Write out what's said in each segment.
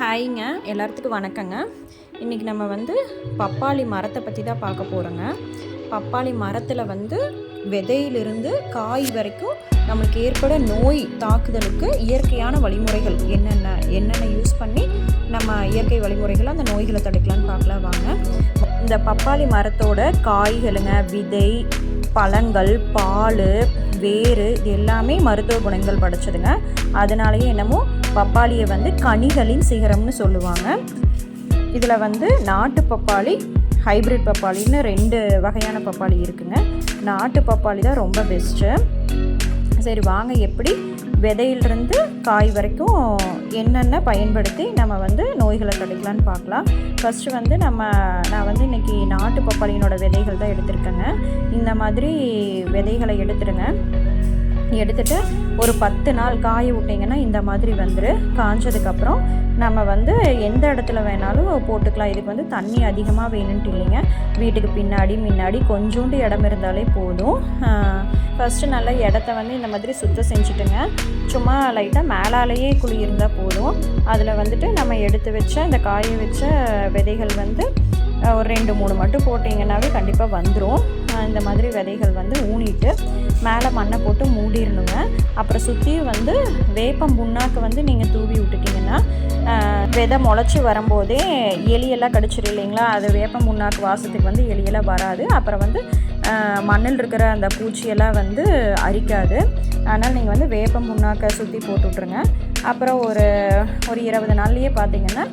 ஹாய்ங்க. எல்லாத்துக்கும் வணக்கங்க. இன்றைக்கி நம்ம வந்து பப்பாளி மரத்தை பற்றி தான் பார்க்க போகிறோங்க பப்பாளி மரத்தில் வந்து விதையிலிருந்து காய் வரைக்கும் நம்மளுக்கு ஏற்பட நோய் தாக்குதலுக்கு இயற்கையான வழிமுறைகள் என்னென்ன என்னென்ன யூஸ் பண்ணி நம்ம இயற்கை வழிமுறைகளை அந்த நோய்களை தடுக்கலான்னு பார்க்கலாம் வாங்க. இந்த பப்பாளி மரத்தோட காய்களுங்க விதை பழங்கள் பால் வேறு இது எல்லாமே மருத்துவ குணங்கள் படைச்சதுங்க. அதனாலேயே என்னமோ பப்பாளியை வந்து கனிகளின் சிகரம்னு சொல்லுவாங்க. இதில் வந்து நாட்டு பப்பாளி ஹைப்ரிட் பப்பாளின்னு ரெண்டு வகையான பப்பாளி இருக்குங்க. நாட்டு பப்பாளி தான் ரொம்ப பெஸ்ட்டு சரி வாங்க எப்படி விதையிலிருந்து காய் வரைக்கும் என்னென்ன பயன்படுத்தி நம்ம வந்து நோய்களை தடுக்கலான்னு பார்க்கலாம். ஃபஸ்ட்டு வந்து நம்ம நான் வந்து இன்றைக்கி நாட்டு பப்பாளியினோட விதைகள் தான் எடுத்திருக்கேங்க. இந்த மாதிரி விதைகளை எடுத்துடுங்க எடுத்துட்டு ஒரு பத்து நாள் காய விட்டிங்கன்னா இந்த மாதிரி வந்துரு. காஞ்சதுக்கப்புறம் நம்ம வந்து எந்த இடத்துல வேணாலும் போட்டுக்கலாம். இதுக்கு வந்து தண்ணி அதிகமாக வேணும்ட்டு இல்லைங்க. வீட்டுக்கு பின்னாடி முன்னாடி கொஞ்சோண்டு இடம் இருந்தாலே போதும். ஃபஸ்ட்டு நல்லா இடத்த வந்து இந்த மாதிரி சுத்தம் செஞ்சுட்டுங்க. சும்மா லைட்டாக மேலாலேயே குழி இருந்தால் போதும். அதில் வந்துட்டு நம்ம எடுத்து வச்ச இந்த காய வச்ச விதைகள் வந்து ஒரு ரெண்டு மூணு மட்டும் போட்டிங்கன்னாவே கண்டிப்பாக வந்துடும் இந்த மாதிரி விதைகள் வந்து ஊனிட்டு மேலே மண்ணை போட்டு மூடிடணுங்க. அப்புறம் சுற்றியும் வந்து வேப்பம் புண்ணாக்கு வந்து நீங்கள் தூவி விட்டுட்டிங்கன்னா விதை முளைச்சி வரும்போதே எலியெல்லாம் கடிச்சிடும் இல்லைங்களா? அது வேப்பம் புண்ணாக்கு வாசத்துக்கு வந்து எலியெல்லாம் வராது. அப்புறம் வந்து மண்ணில் இருக்கிற அந்த பூச்சியெல்லாம் வந்து அரிக்காது. அதனால் நீங்கள் வந்து வேப்பம் புண்ணாக்கை சுற்றி போட்டு விட்ருங்க அப்புறம் ஒரு ஒரு இருபது நாள்லேயே பார்த்தீங்கன்னா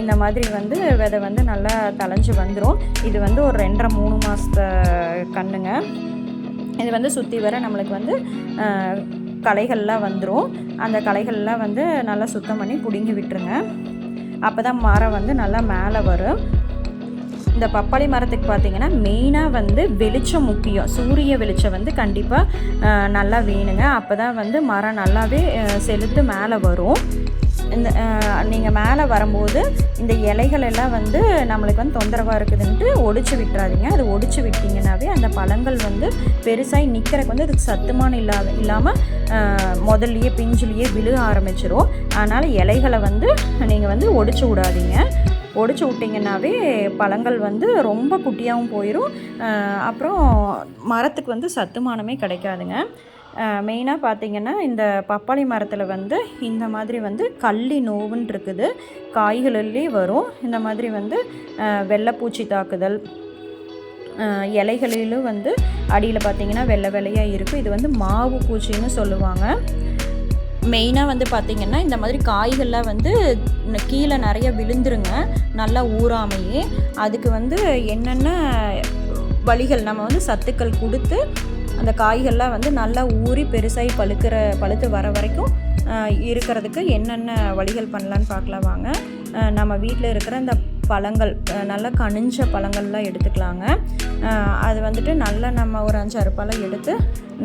இந்த மாதிரி வந்து விதை வந்து நல்லா தளைஞ்சு வந்துடும் இது வந்து ஒரு ரெண்டரை மூணு மாதத்த கண்ணுங்க. இது வந்து சுற்றி வர நம்மளுக்கு வந்து களைகள்லாம் வந்துடும் அந்த களைகள்லாம் வந்து நல்லா சுத்தம் பண்ணி பிடுங்கி விட்டுருங்க. அப்போ தான் மரம் வந்து நல்லா மேலே வரும். இந்த பப்பாளி மரத்துக்கு பார்த்தீங்கன்னா மெயினாக வந்து வெளிச்சம் முக்கியம். சூரிய வெளிச்சம் வந்து கண்டிப்பாக நல்லா வேணுங்க. அப்போ தான் வந்து மரம் நல்லாவே செலுத்து மேலே வரும். இந்த நீங்கள் மேலே வரும்போது இந்த இலைகள் எல்லாம் வந்து நம்மளுக்கு வந்து தொந்தரவாக இருக்குதுன்ட்டு ஒடிச்சு விட்டுறாதீங்க. அது ஒடிச்சு விட்டிங்கனாவே அந்த பழங்கள் வந்து பெருசாகி நிற்கிறக்கு வந்து அதுக்கு சத்துமான இல்லாத இல்லாமல் முதல்லையே பிஞ்சுலேயே விழுக ஆரம்பிச்சிரும். அதனால் இலைகளை வந்து நீங்கள் வந்து ஒடிச்சு விடாதீங்க. ஒடிச்சு விட்டிங்கன்னாவே பழங்கள் வந்து ரொம்ப குட்டியாகவும் போயிடும் அப்புறம் மரத்துக்கு வந்து சத்துமானமே கிடைக்காதுங்க. மெயினாக பார்த்திங்கன்னா இந்த பப்பாளி மரத்தில் வந்து இந்த மாதிரி வந்து கள்ளி நோவுன்னு இருக்குது காய்களிலே வரும். இந்த மாதிரி வந்து வெள்ளைப்பூச்சி தாக்குதல் இலைகளிலும் வந்து அடியில் பார்த்திங்கன்னா வெள்ளை வெள்ளையாக இருக்கும் இது வந்து மாவு பூச்சின்னு சொல்லுவாங்க. மெயினாக வந்து பார்த்திங்கன்னா இந்த மாதிரி காய்கள்லாம் வந்து கீழே நிறைய விழுந்துருங்க. நல்லா ஊறாமையே. அதுக்கு வந்து என்னென்ன வழிகள்? நம்ம வந்து சத்துக்கள் கொடுத்து அந்த காய்கள்லாம் வந்து நல்லா ஊறி பெருசாகி பழுக்கிற பழுத்து வர வரைக்கும் இருக்கிறதுக்கு என்னென்ன வழிகள் பண்ணலான்னு பார்க்கலாம் வாங்க. நம்ம வீட்டில் இருக்கிற இந்த பழங்கள் நல்லா கனிஞ்ச பழங்கள்லாம் எடுத்துக்கலாங்க. அது வந்துட்டு நல்லா நம்ம ஒரு அஞ்சாறு பழம் எடுத்து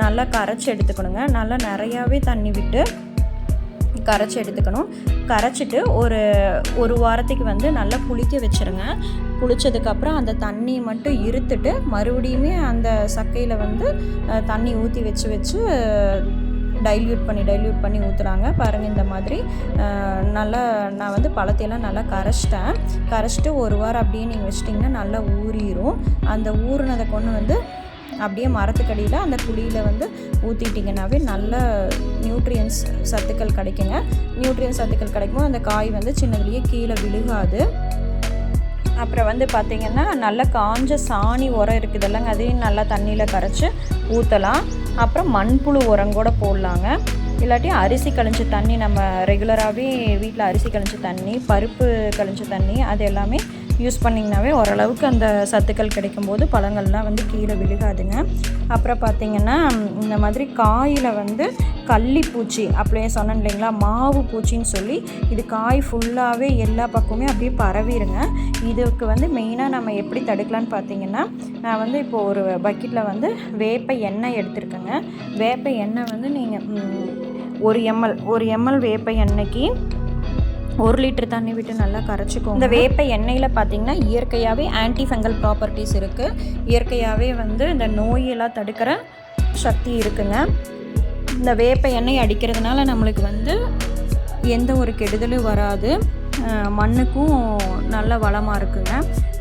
நல்லா கரைச்சி எடுத்துக்கணுங்க. நல்லா நிறையாவே தண்ணி விட்டு கரைச்சி எடுத்துக்கணும். கரைச்சிட்டு ஒரு ஒரு வாரத்துக்கு வந்து நல்லா புளிக்க வச்சுருங்க. புளிச்சதுக்கப்புறம் அந்த தண்ணி மட்டும் இருத்துட்டு மறுபடியுமே அந்த சக்கையில் வந்து தண்ணி ஊற்றி வச்சு வச்சு டைல்யூட் பண்ணி டைல்யூட் பண்ணி ஊற்றுறாங்க பாருங்கள் இந்த மாதிரி நல்லா நான் வந்து பழத்தையெல்லாம் நல்லா கரைச்சிட்டேன். கரைச்சிட்டு ஒரு வாரம் அப்படியே நீங்கள் வச்சிட்டிங்கன்னா நல்லா ஊறிடும் அந்த ஊறினதை கொண்டு வந்து அப்படியே மரத்துக்கடியில் அந்த குழியில் வந்து ஊற்றிட்டிங்கனாவே நல்ல நியூட்ரியன்ஸ் சத்துக்கள் கிடைக்குங்க. நியூட்ரியன்ஸ் சத்துக்கள் கிடைக்கும் அந்த காய் வந்து சின்னதுலேயே கீழே விழுகாது. அப்புறம் வந்து பார்த்திங்கன்னா நல்ல காஞ்ச சாணி உரம் இருக்குது இல்லைங்க அதையும் நல்லா தண்ணியில் கரைச்சி ஊற்றலாம் அப்புறம் மண்புழு உரம் கூட போடலாங்க. இல்லாட்டி அரிசி கழிஞ்ச தண்ணி நம்ம ரெகுலராகவே வீட்டில் அரிசி கழிஞ்ச தண்ணி பருப்பு கழிஞ்ச தண்ணி அது எல்லாமே யூஸ் பண்ணிங்கனாவே ஓரளவுக்கு அந்த சத்துக்கள் கிடைக்கும்போது பழங்கள்லாம் வந்து கீழே விழுகாதுங்க. அப்புறம் பார்த்திங்கன்னா இந்த மாதிரி காயில் வந்து கள்ளிப்பூச்சி அப்படியே சொன்னேன் இல்லைங்களா மாவு பூச்சின்னு சொல்லி இது காய் ஃபுல்லாகவே எல்லா பக்கமே அப்படியே பரவிடுங்க இதுக்கு வந்து மெயினாக நம்ம எப்படி தடுக்கலான்னு பார்த்தீங்கன்னா நான் வந்து இப்போது ஒரு பக்கெட்டில் வந்து வேப்ப எண்ணெய் எடுத்திருக்கேங்க. வேப்ப எண்ணெய் வந்து நீங்கள் ஒரு எம்எல் ஒரு எம்எல் வேப்ப எண்ணெய்க்கு ஒரு லிட்டர் தண்ணி விட்டு நல்லா கரைச்சிக்கும் இந்த வேப்ப எண்ணெயில் பார்த்தீங்கன்னா இயற்கையாகவே ஆன்டி ஃபங்கல் ப்ராப்பர்ட்டிஸ் இருக்குது இயற்கையாகவே வந்து இந்த நோயெல்லாம் தடுக்கிற சக்தி இருக்குங்க. இந்த வேப்ப எண்ணெய் அடிக்கிறதுனால நம்மளுக்கு வந்து எந்த ஒரு கெடுதலும் வராது. மண்ணுக்கும் நல்ல வளமாக இருக்குங்க.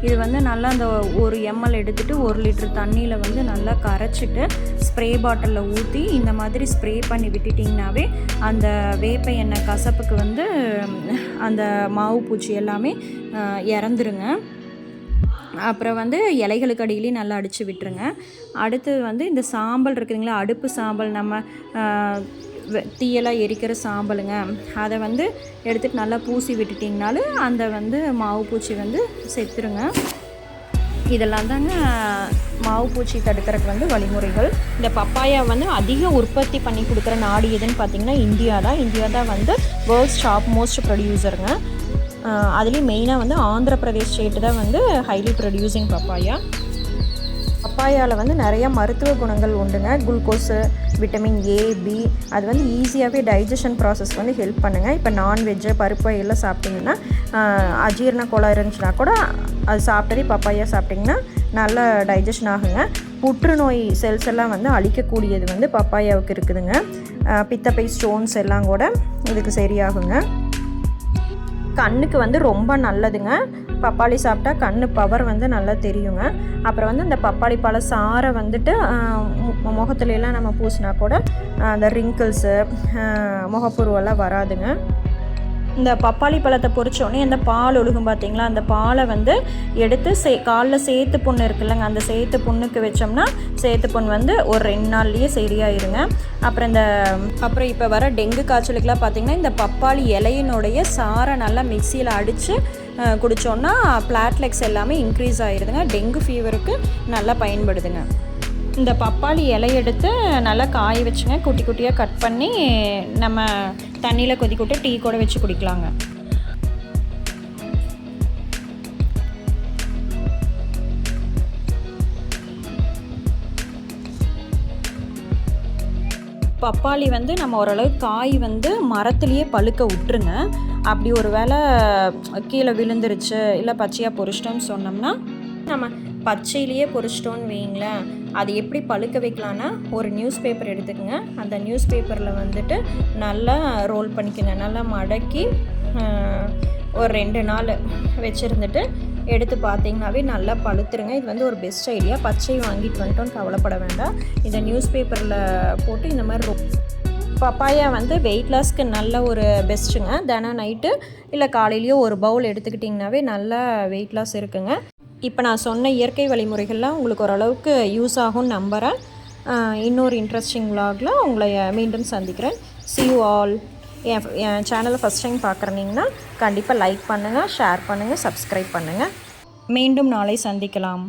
இது வந்து நல்லா அந்த ஒரு எம்எல் எடுத்துகிட்டு ஒரு லிட்டர் தண்ணியில் வந்து நல்லா கரைச்சிட்டு ஸ்ப்ரே பாட்டிலில் ஊற்றி இந்த மாதிரி ஸ்ப்ரே பண்ணி விட்டுட்டிங்கனாவே அந்த வேப்ப எண்ணெய் கசப்புக்கு வந்து அந்த மாவு பூச்சி எல்லாமே இறந்துருங்க. அப்புறம் வந்து இலைகளுக்கு அடியிலையும் நல்லா அடித்து விட்டுருங்க. அடுத்தது வந்து இந்த சாம்பல் இருக்குதுங்களா அடுப்பு சாம்பல் நம்ம தீயெல்லாம் எரிக்கிற சாம்பலுங்க. அதை வந்து எடுத்துகிட்டு நல்லா பூசி விட்டுட்டிங்கனாலும் அந்த வந்து மாவு பூச்சி வந்து செத்துருங்க. இதெல்லாம் தாங்க மாவு பூச்சி தடுக்கிறதுக்கு வந்து வழிமுறைகள். இந்த பப்பாயா வந்து அதிக உற்பத்தி பண்ணி கொடுக்குற நாடு எதுன்னு பார்த்தீங்கன்னா இந்தியா தான். இந்தியா தான் வந்து வேர்ல்ட்ஸ் டாப் மோஸ்ட் ப்ரொடியூசருங்க அதுலேயும் மெயினாக வந்து ஆந்திர பிரதேஷ் ஸ்டேட்டு தான் வந்து ஹைலி ப்ரொடியூசிங் பப்பாயா. பப்பாயாவில் வந்து நிறைய மருத்துவ குணங்கள் உண்டுங்க. குளுக்கோஸு விட்டமின் ஏ பி அது வந்து ஈஸியாகவே டைஜஷன் ப்ராசஸ் வந்து ஹெல்ப் பண்ணுங்க. இப்போ நான்வெஜ்ஜு பருப்பு எல்லாம் சாப்பிட்டிங்கன்னா அஜீரண கோளாறு இருந்துச்சுன்னா கூட அது சாப்பிட்டதே பப்பாயா சாப்பிட்டிங்கன்னா நல்ல டைஜஷன் ஆகுங்க. புற்றுநோய் செல்ஸ் எல்லாம் வந்து அழிக்கக்கூடியது வந்து பப்பாயாவுக்கு இருக்குதுங்க. பித்தப்பை ஸ்டோன்ஸ் எல்லாம் கூட இதுக்கு சரியாகுங்க. கண்ணுக்கு வந்து ரொம்ப நல்லதுங்க. பப்பாளி சாப்பிட்டா கண்ணு பவர் வந்து நல்லா தெரியுங்க. அப்புறம் வந்து அந்த பப்பாளி பழ சாறை வந்துட்டு முகத்துலலாம் நம்ம பூசினா கூட அந்த ரிங்கிள்ஸு முகப்பருவெல்லாம் வராதுங்க. இந்த பப்பாளி பழத்தை பொறிச்சோடனே அந்த பால் ஒழுகும் பார்த்தீங்களா அந்த பாலை வந்து எடுத்து சே காலில் சேத்து புண்ணு இருக்குல்லங்க. அந்த சேத்து புண்ணுக்கு வச்சோம்னா சேத்து புண் வந்து ஒரு ரெண்டு நாள்லேயே சரியாயிருங்க. அப்புறம் இந்த அப்புறம் இப்போ வர டெங்கு காய்ச்சலுக்குலாம் பார்த்தீங்கன்னா இந்த பப்பாளி இலையினுடைய சாரை நல்லா மிக்சியில் அடித்து குடித்தோன்னா பிளாட்லெக்ஸ் எல்லாமே இன்க்ரீஸ் ஆயிருதுங்க. டெங்கு ஃபீவருக்கு நல்லா பயன்படுதுங்க. இந்த பப்பாளி இலை எடுத்து நல்லா காய வச்சுங்க. குட்டி குட்டியாக கட் பண்ணி நம்ம தண்ணியில் கொதிக்க விட்டு டீ கூட வச்சு குடிக்கலாங்க. பப்பாளி வந்து நம்ம ஓரளவு காய் வந்து மரத்துலேயே பழுக்க விட்டுருங்க. அப்படி ஒரு வேளை கீழே விழுந்துருச்சு இல்லை பச்சையாக பொரிச்சிட்டோம்னு சொன்னோம்னா நம்ம பச்சையிலேயே பொரிச்சிட்டோன்னு வைங்களேன் அது எப்படி பழுக்க வைக்கலான்னா ஒரு நியூஸ் பேப்பர் எடுத்துக்கோங்க. அந்த நியூஸ் பேப்பரில் வந்துட்டு நல்லா ரோல் பண்ணிக்கோங்க. நல்லா மடக்கி ஒரு ரெண்டு நாள் வச்சுருந்துட்டு எடுத்து பார்த்தீங்கன்னாவே நல்லா பழுத்துருங்க. இது வந்து ஒரு பெஸ்ட் ஐடியா பச்சை வாங்கிட்டு வந்துட்டோன்னு கவலைப்பட வேண்டாம். இந்த நியூஸ் பேப்பரில் போட்டு இந்த மாதிரி ரொ- பப்பாயா வந்து வெயிட் லாஸ்க்கு நல்ல ஒரு பெஸ்ட்டுங்க தினம் நைட்டு இல்லை காலையிலேயோ ஒரு பவுல் எடுத்துக்கிட்டிங்கனாவே நல்லா வெயிட் லாஸ் இருக்குங்க. இப்போ நான் சொன்ன இயற்கை வழிமுறைகள்லாம் உங்களுக்கு ஓரளவுக்கு யூஸ் ஆகும்னு நம்புகிறேன் இன்னொரு இன்ட்ரெஸ்டிங் விலாகில் உங்களை மீண்டும் சந்திக்கிறேன். சி யூ ஆல் என் என் சேனலை ஃபஸ்ட் டைம் பார்க்குறீங்கன்னா கண்டிப்பாக லைக் பண்ணுங்கள் ஷேர் பண்ணுங்கள் சப்ஸ்கிரைப் பண்ணுங்கள் மீண்டும் நாளை சந்திக்கலாம்.